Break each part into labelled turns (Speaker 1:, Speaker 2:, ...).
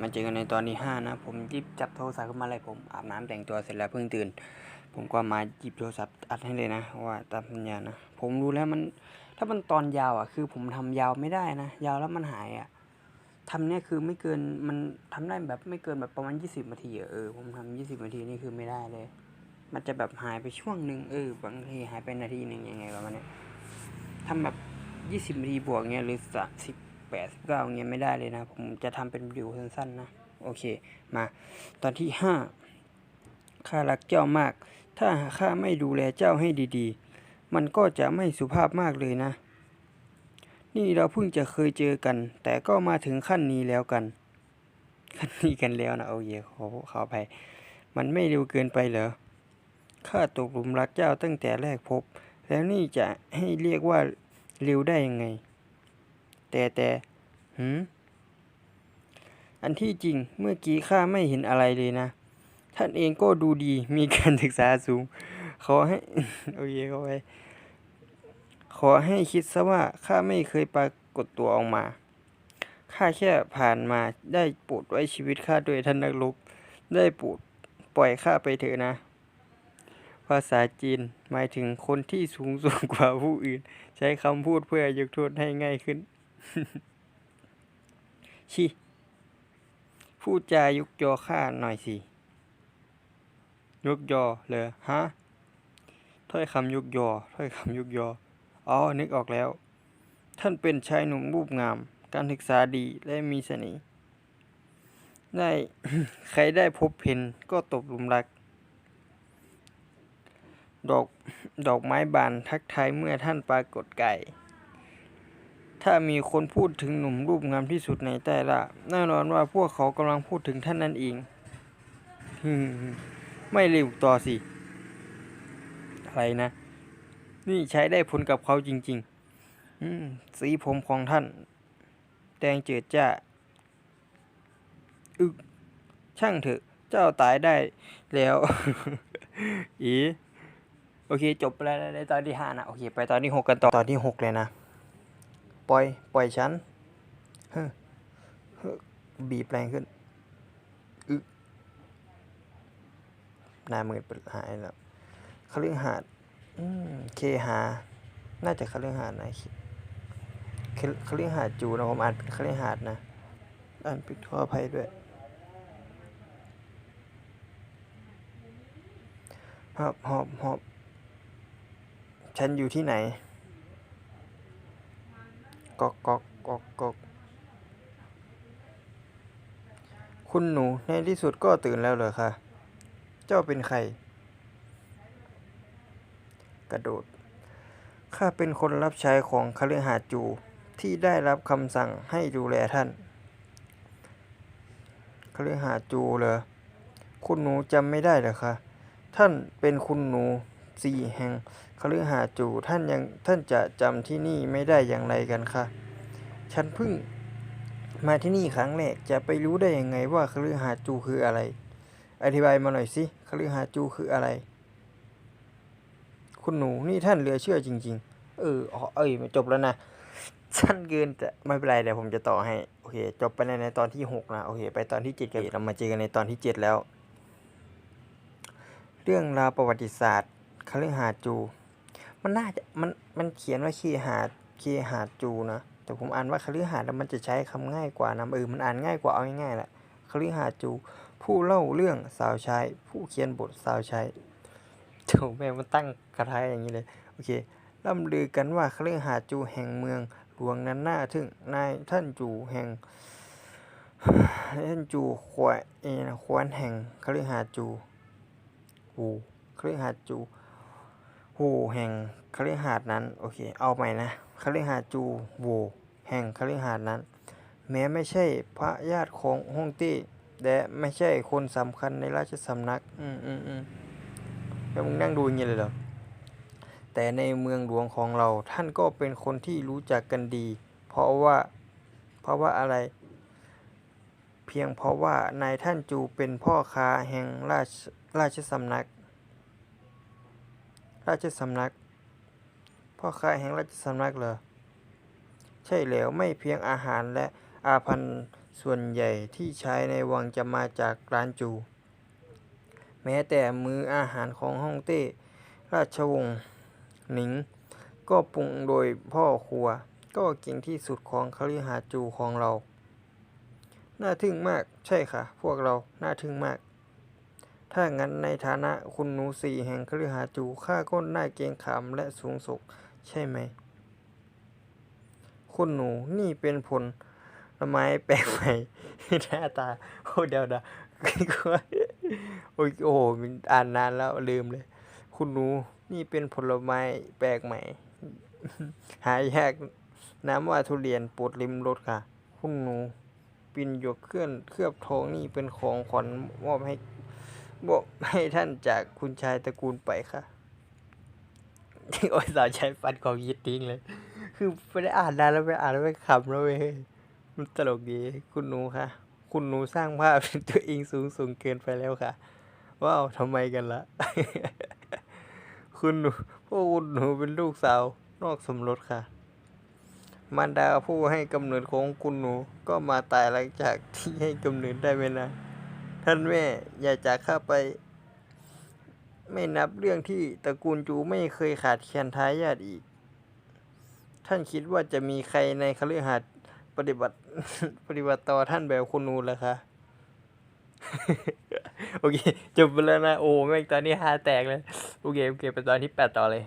Speaker 1: มาเจอกันในตอนที่ห้านะ ผมหยิบจับโทรศัพท์ขึ้นมาเลยผมอาบน้ำแต่งตัวเสร็จแล้วเพิ่งตื่น ผมก็มาหยิบโทรศัพท์อัดให้เลยนะว่าตามสัญญานะ ผมรู้แล้วมัน ถ้ามันตอนยาวอะ คือผมทำยาวไม่ได้นะ ยาวแล้วมันหายอะทำเนี่ยคือไม่เกินมันทำได้แบบไม่เกินแบบประมาณยี่สิบนาทีเออผมทำยี่สิบนาทีนี่คือไม่ได้เลย มันจะแบบหายไปช่วงหนึ่งเออบางทีหายไปนาทีหนึ่งยังไงประมาณนี้ทำแบบยี่สิบนาทีบวกเงี้ยหรือส แปดสิบเก้าเงี้ยไม่ได้เลยนะ ผมจะทำเป็นวิดีโอสั้นๆนะ โอเค มาตอนที่ห้าข้ารักเจ้ามาก ถ้าข้าไม่ดูแลเจ้าให้ดีๆ มันก็จะไม่สุภาพมากเลยนะ นี่เราเพิ่งจะเคยเจอกัน แต่ก็มาถึงขั้นนี้แล้วกัน ขั้นนี้กันแล้วนะโอ้ยขอขออภัยมันไม่เร็วเกินไปเหรอ ข้าตกหลุมรักเจ้าตั้งแต่แรกพบ แล้วนี่จะให้เรียกว่าเร็วได้ยังไง แต่แต่หืมอันที่จริงเมื่อกี้ข้าไม่เห็นอะไรเลยนะ ท่านเองก็ดูดีมีการศึกษาสูง ขอให้โอเคเข้าไปขอให้คิดซะว่าข้าไม่เคยปรากฏตัวออกมาข้าแค่ผ่านมาได้โปรดไว้ชีวิตข้าด้วยท่านนักรบได้โปรดปล่อยข้าไปเถอะนะ ภาษาจีนหมายถึงคนที่สูงส่งกว่าผู้อื่น ใช้คำพูดเพื่อยกโทษให้ง่ายขึ้น ชิพูดจายุกยอข้าหน่อยสิ ยุกยอเลยฮะถ้อยคำยุกยอถ้อยคำยุกยออ๋อนึกออกแล้ว ท่านเป็นชายหนุ่มรูปงาม การศึกษาดีและมีเสน่ห์ได้ใครได้พบเห็นก็ตกหลุมรัก ดอกดอกไม้บานทักทายเมื่อท่านปรากฏไกาย ถ้ามีคนพูดถึงหนุ่มรูปงามที่สุดในแต่ละแน่นอนว่าพวกเขากำลังพูดถึงท่านนั่นเองไม่เร็วต่อสิ อะไรนะ นี่ใช้ได้ผลกับเขาจริง ๆ สีผมของท่าน แดงเจิดจ้าอึกช่างเถอะ เจ้าตายได้แล้ว อี โอเค จบไปแล้วในตอนที่ห้านะ โอเค ไปตอนที่หกกันต่อ ตอนที่หกเลยนะ ปล่อย ปล่อยฉันเฮ้อเฮ้อบีบแรงขึ้นอึหน้ามืดไปหายแล้วคฤหาสน์อืมเคหา น่าจะคฤหาสน์นะคคฤหาสน์จูนะผมอ่านเป็นคฤหาสน์นะอ่านผิดขออภัยด้วยหอบหอบหอบฉันอยู่ที่ไหน กอกกอกกอกกอกคุณหนูในที่สุดก็ตื่นแล้วเหรอคะเจ้าเป็นใคร กระโดด ข้าเป็นคนรับใช้ของคฤหาสน์จูที่ได้รับคำสั่งให้ดูแลท่านคฤหาสน์จูเหรอคุณหนูจำไม่ได้เหรอคะท่านเป็นคุณหนู สี่แห่งคฤหาสน์จูท่านยังท่านจะจำที่นี่ไม่ได้อย่างไรกันคะฉันเพิ่งมาที่นี่ครั้งแรกจะไปรู้ได้ยังไงว่าคฤหาสน์จูคืออะไร อธิบายมาหน่อยสิคฤหาสน์จูคืออะไร คุณหนูนี่ท่านเหลือเชื่อจริง ๆ เอออ๋อเอ้ยจบแล้วนะสั้นเกินแต่ไม่เป็นไรเดี๋ยวผมจะต่อให้โอเค จบไปในในตอนที่หกนะโอเค ไปตอนที่เจ็ดกันเรามาเจอกันในตอนที่เจ็ดแล้ว เรื่องราวประวัติศาสตร์ คฤหาสน์จู มันน่าจะมันมันเขียนว่าคีหาดคีหาดจูนะแต่ผมอ่านว่าคฤหาสน์แล้วมันจะใช้คำง่ายกว่านะเออมันอ่านง่ายกว่าเอาง่ายๆแหละคฤหาสน์จู ผู้เล่าเรื่องสาวใช้ผู้เขียนบทสาวใช้โถแม่มันตั้งกระทายอย่างนี้เลยโอเคล่ำลือกันว่าคฤหาสน์จูแห่งเมืองหลวงนั้นน่าทึ่งนายท่านจูแห่งท่านจูขวเอนะควานแห่งคฤหาสน์จูหูคฤหาสน์จู หูแห่งคฤหาสน์นั้น โอเค เอาใหม่นะคฤหาสน์จูโวแห่งคฤหาสน์นั้น แม้ไม่ใช่พระญาติของฮ่องเต้และไม่ใช่คนสำคัญในราชสำนัก อืมอืมอืมแล้วมึงนั่งดูอย่างนี้เลยเหรอแต่ในเมืองหลวงของเราท่านก็เป็นคนที่รู้จักกันดี เพราะว่าเพราะว่าอะไร เพียงเพราะว่านายท่านจูเป็นพ่อค้าแห่งราชราชสำนัก ราชสำนัก พ่อค้าแห่งราชสำนักเหรอ ใช่แล้วไม่เพียงอาหารและอาพันส่วนใหญ่ที่ใช้ในวังจะมาจากร้านจู แม้แต่มื้ออาหารของฮ่องเต้ ราชวงศ์หนิง ก็ปรุงโดยพ่อครัว ก็เก่งที่สุดของคฤหาสน์จูของเรา น่าทึ่งมากใช่ค่ะ พวกเรา น่าทึ่งมาก ถ้างั้นในฐานะคุณหนูสี่แห่งคฤหาสน์จูข้าก็น่าเกรงขามและสูงส่งใช่ไหม คุณหนูนี่เป็นผลไม้แปลกใหม่หน้าตาโอ้เดี๋ยวนะโอ้ยโอ้โหมันอ่านนานแล้วลืมเลย คุณหนูนี่เป็นผลไม้แปลกใหม่ หายากน้ำว่าทุเรียนปรดริมรสค่ะ คุณหนู ปินหยกเคลื่อนเคลือบทองนี่เป็นของขวัญมอบให้ บอกให้ท่านจากคุณชายตระกูลไปค่ะที่อ้ยสาวใช้ฟันของยิดทิ้งเลย คือไม่ได้อ่านนานแล้วไปอ่านแล้วไปขำแล้วเว้ยมันตลกดีคุณหนูค่ะ คุณหนูสร้างภาพเป็นตัวเองสูงสูงเกินไปแล้วค่ะ ว้าวทำไมกันละ่ะ คุณหนูพวกคุณหนูเป็นลูกสาวนอกสมรสค่ะ มารดาผู้ให้กำเนิดของคุณหนูก็มาตายหลังจากที่ให้กำเนิดได้ไม่นาน ท่านแม่อย่าจากข้าไป ไม่นับเรื่องที่ตระกูลจูไม่เคยขาดแคลนทายาทอีก ท่านคิดว่าจะมีใครในคฤหาสน์ปฏิบัติปฏิบัติต่อท่านแบบคุณนูนเหรอคะโอเคจบไปแล้วนะ โอ้แม่งตอนนี้ฮาแตกเลย โอเคโอเคไปตอนที่แปดต่อเลย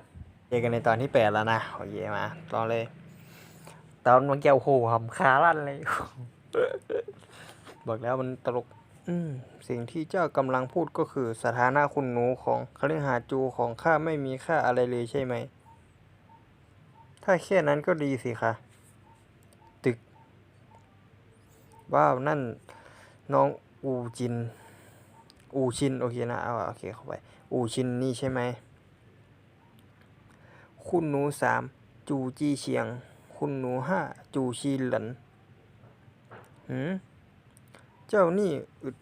Speaker 1: เจอกันในตอนที่แปดแล้วนะโอเคมาต่อเลย ตอนมันแก้วโหหำคาลั่นเลย บอกแล้วมันตลก อืมสิ่งที่เจ้ากำลังพูดก็คือสถานะคุณหนูของคฤหาสน์จูของข้าไม่มีค่าอะไรเลยใช่ไหม ถ้าแค่นั้นก็ดีสิคะตึก ว้าว นั่นน้องอูจิน อูชิน โอเคนะเอาโอเคเข้าไป อูชินนี่ใช่ไหม คุณหนูสามจูจีเฉียง คุณหนูห้าจูชีหลันหืม เจ้านี่อึด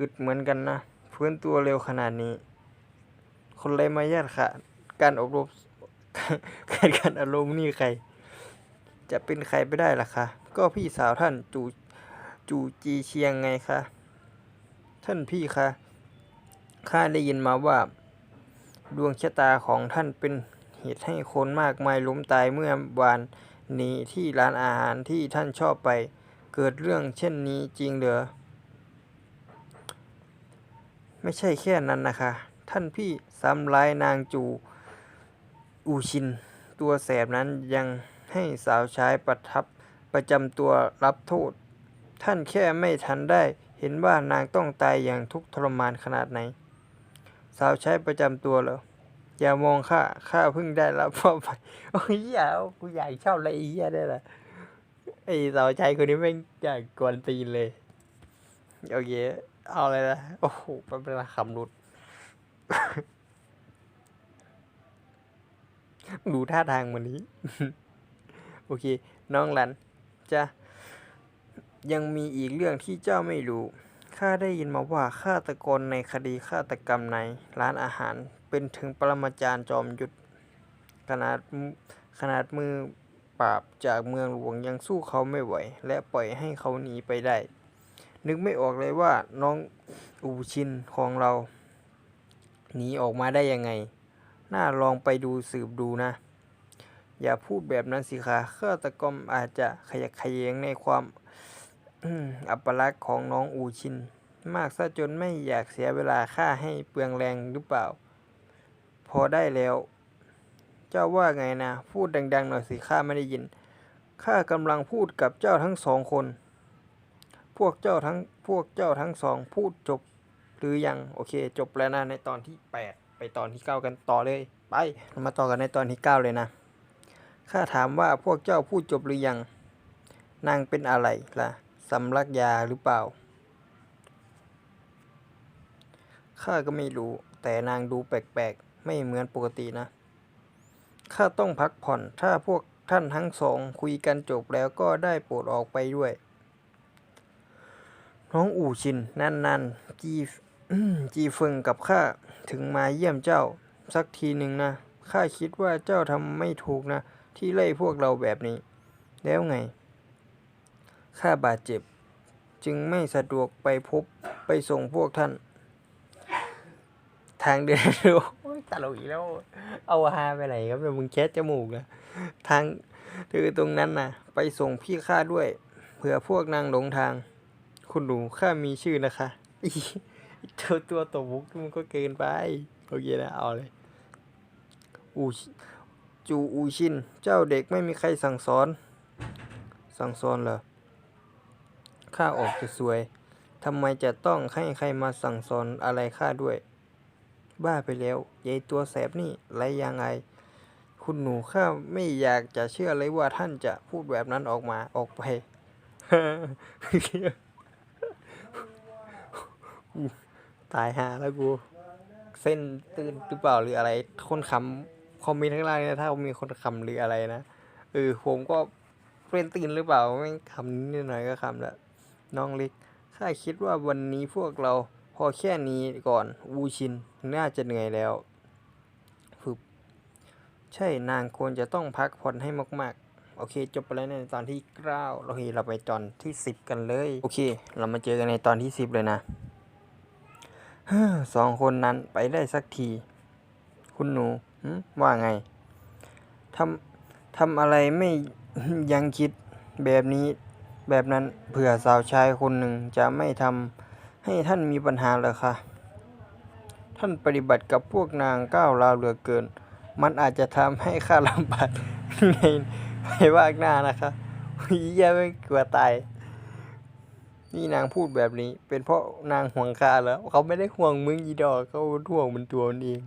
Speaker 1: อึดเหมือนกันนะฟื้นตัวเร็วขนาดนี้ คนไรมายาทค่ะ การอบรมการการอารมณ์นี่ใคร จะเป็นใครไปได้ล่ะคะก็พี่สาวท่านจูจูจีเชียงไงคะท่านพี่คะข้าได้ยินมาว่า ดวงชะตาของท่านเป็นเหตุให้คนมากมายล้มตายเมื่อวานนี้ที่ร้านอาหารที่ท่านชอบไป เกิดเรื่องเช่นนี้จริงเหรอ ไม่ใช่แค่นั้นนะคะ ท่านพี่ซ้ำร้ายนางจูอูชิน ตัวแสบนั้นยังให้สาวใช้ประทับประจำตัวรับโทษ ท่านแค่ไม่ทันได้เห็นว่านางต้องตายอย่างทุกทรมานขนาดไหน สาวใช้ประจำตัวเหรออย่ามองข้าข้าเพิ่งได้รับพ่อไปโอ้ยอย่ากูอยากชอบอะไรอีเหี้ยได้ละไอสาวใช้คนนี้แม่งอยากกวนตีนเลยโอเค เอาเลยนะ โอ้โหมันเป็นคำรุดดูท่าทางวันนี้ โอเค น้องหลัน จะยังมีอีกเรื่องที่เจ้าไม่รู้ ข้าได้ยินมาว่าฆาตกรในคดีฆาตกรรมในร้านอาหาร เป็นถึงปรมาจารย์จอมยุทธขนาดขนาดมือปราบจากเมืองหลวงยังสู้เขาไม่ไหว และปล่อยให้เขาหนีไปได้ นึกไม่ออกเลยว่าน้องอูชินของเรา หนีออกมาได้ยังไง น่าลองไปดูสืบดูนะ อย่าพูดแบบนั้นสิคะฆาตกรรมอาจจะขยักขยงในความอืมอัปลักษณ์ของน้องอูชิน มากซะจนไม่อยากเสียเวลาค่าให้เปลืองแรงหรือเปล่า พอได้แล้ว เจ้าว่าไงนะ พูดดังๆหน่อยสิข้าไม่ได้ยินข้ากำลังพูดกับเจ้าทั้งสองคน พวกเจ้าทั้งพวกเจ้าทั้งสองพูดจบหรือยังโอเคจบแล้วนะในตอนที่แปดไปตอนที่เก้ากันต่อเลยไปมาต่อกันในตอนที่เก้าเลยนะข้าถามว่าพวกเจ้าพูดจบหรือยัง นางเป็นอะไรล่ะสำลักยาหรือเปล่าข้าก็ไม่รู้ แต่นางดูแปลกๆ ไม่เหมือนปกตินะข้าต้องพักผ่อนถ้าพวกท่านทั้งสองคุยกันจบแล้วก็ได้โปรดออกไปด้วย น้องอู่ชินนั่นนั่นจีจีเฟิงกับข้าถึงมาเยี่ยมเจ้า สักทีหนึ่งนะข้าคิดว่าเจ้าทำไม่ถูกนะ ที่ไล่พวกเราแบบนี้ แล้วไงข้าบาดเจ็บ จึงไม่สะดวกไปพบไปส่งพวกท่าน ทางเดินโอ้ตลกอีกแล้ว เอาฮาไปไหนครับเนี่ยมึงแคะจมูกนะทางคือตรงนั้นนะไปส่งพี่ข้าด้วย เผื่อพวกนางหลงทาง คุณหนูข้ามีชื่อนะคะเจ้าตัวตบมุกมันก็เกินไปโอเคนะเอาเลยอูชิจูอูชิน เจ้าเด็กไม่มีใครสั่งสอน สั่งสอนเหรอข้าออกจะสวยทำไมจะต้องให้ใครมาสั่งสอนอะไรข้าด้วย บ้าไปแล้วยายตัวแสบนี่ไรยังไง คุณหนูข้าไม่อยากจะเชื่อเลยว่าท่านจะพูดแบบนั้นออกมาออกไป ตายหาแล้วกู เส้นตื่นหรือเปล่าหรืออะไร คนคำคอมเมนต์ข้างล่างนะถ้ามีคนคำหรืออะไรนะเออผมก็เป็นตื่นหรือเปล่าไม่คำนิดหน่อยก็คำล้วน้องเล็กข้าคิดว่าวันนี้พวกเราพอแค่นี้ก่อนวูชินน่าจะเหนื่อยแล้วฝึบใช่นางควรจะต้องพักผ่อนให้มากๆ โอเค จบไปแล้วในตอนที่เก้าโอเเราไปตอนที่สิบกันเลย โอเค เรามาเจอกันในตอนที่สิบเลยนะ สองคนนั้นไปได้สักที คุณหนูว่าไงทำทำอะไรไม่ยังคิดแบบนี้ แบบนั้นเผื่อสาวชายคนหนึ่งจะไม่ทำให้ท่านมีปัญหาเหรอคะท่านปฏิบัติกับพวกนางก้าวร้าวเหลือเกิน มันอาจจะทำให้ข้าลำบากในในว่างหน้านะคะเหี้ยไม่กลัวตาย นี่นางพูดแบบนี้ เป็นเพราะนางห่วงข้าแล้ว เขาไม่ได้ห่วงมึงอีดอกเขาห่วงมันตัวมันเอง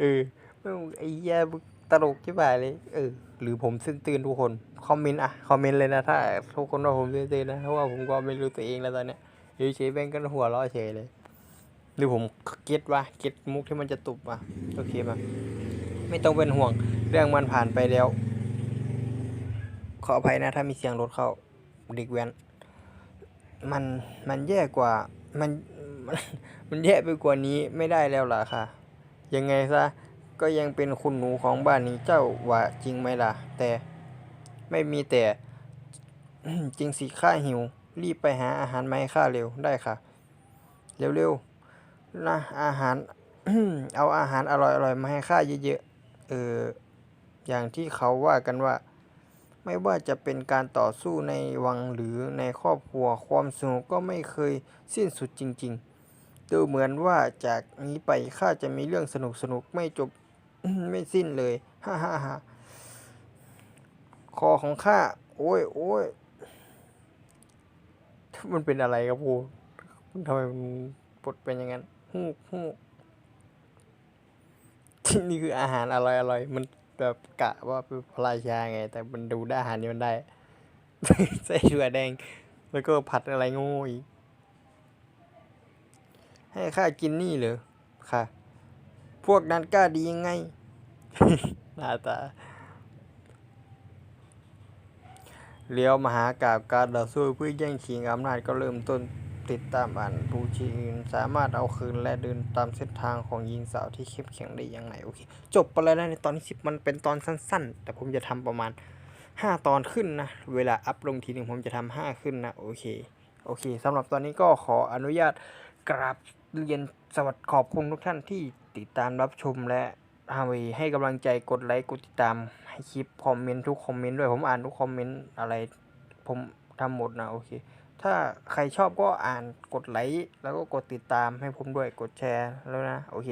Speaker 1: เออไม่ไอ้เหี้ยมึงตลกใช่ไหมเลย เออ หรือผมซึ้นตื่นทุกคน คอมเมนต์อะคอมเมนต์เลยนะ ถ้าทุกคนว่าผมซึ้นตื่นนะ เพราะว่าผมก็ไม่รู้ตัวเองแล้วตอนเนี้ยอยู่เฉยๆแม่งก็หัวเราะเฉยเลย หรือผมเก็ตว่าเก็ตมุกที่มันจะตุบอะโอเคมาไม่ต้องเป็นห่วง เรื่องมันผ่านไปแล้ว ขออภัยนะถ้ามีเสียงรถเข้าเด็กแว้น มันมันแย่กว่ามันมันแย่ไปกว่านี้ไม่ได้แล้วล่ะค่ะ ยังไงซะก็ยังเป็นคุณหนูของบ้านนี้เจ้าว่าจริงไหมล่ะ แต่ไม่มีแต่จริงสิข้าหิว รีบไปหาอาหารมาให้ข้าเร็วได้ค่ะ เร็วๆนะอาหาร เอาอาหารอร่อยๆมาให้ข้าเยอะๆเอออย่างที่เขาว่ากันว่า ไม่ว่าจะเป็นการต่อสู้ในวังหรือในครอบครัวความสนุกก็ไม่เคยสิ้นสุดจริง ๆ ดูเหมือนว่าจากนี้ไปข้าจะมีเรื่องสนุกสนุกๆไม่จบไม่สิ้นเลยฮ่าฮ่าฮ่าคอของข้าโอ้ยโอ้ยมันเป็นอะไรครับพูมันทำไมมันปลดเป็นอย่างนั้นฮูกฮูกนี่คืออาหารอร่อยอร่อยๆมัน แบบกะว่าเป็นพระราชาไง แต่มันดูได้อาหารนี้มันได้ ใส่ถั่วแดง แล้วก็ผัดอะไรโง่อีกให้ข้ากินนี่เหรอค่ะ พวกนั้นกล้าดียังไง หน้าตาเลี้ยวมหากาบการต่อสู้เพื่อแย่งชิงอำนาจก็เริ่มต้น ติดตามอ่านผู้ชิงสามารถเอาคืนและเดินตามเส้นทางของหญิงสาวที่เข้มแข็งได้ยังไงโอเค จบไปแล้วนะในตอนที่สิบมันเป็นตอนสั้น ๆ แต่ผมจะทำประมาณห้าตอนขึ้นนะ เวลาอัพลงทีหนึ่งผมจะทำห้าขึ้นนะ โอเค โอเคสำหรับตอนนี้ก็ขออนุญาตกราบเรียนสวัสดีขอบคุณทุกท่านที่ติดตามรับชมและให้ให้กำลังใจกดไลค์กดติดตามให้คลิปคอมเมนต์ทุกคอมเมนต์ด้วยผมอ่านทุกคอมเมนต์อะไร ผมทำหมดนะ โอเค ถ้าใครชอบก็อ่านกดไลค์แล้วก็กดติดตามให้ผมด้วยกดแชร์แล้วนะ โอเค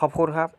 Speaker 1: ขอบคุณครับ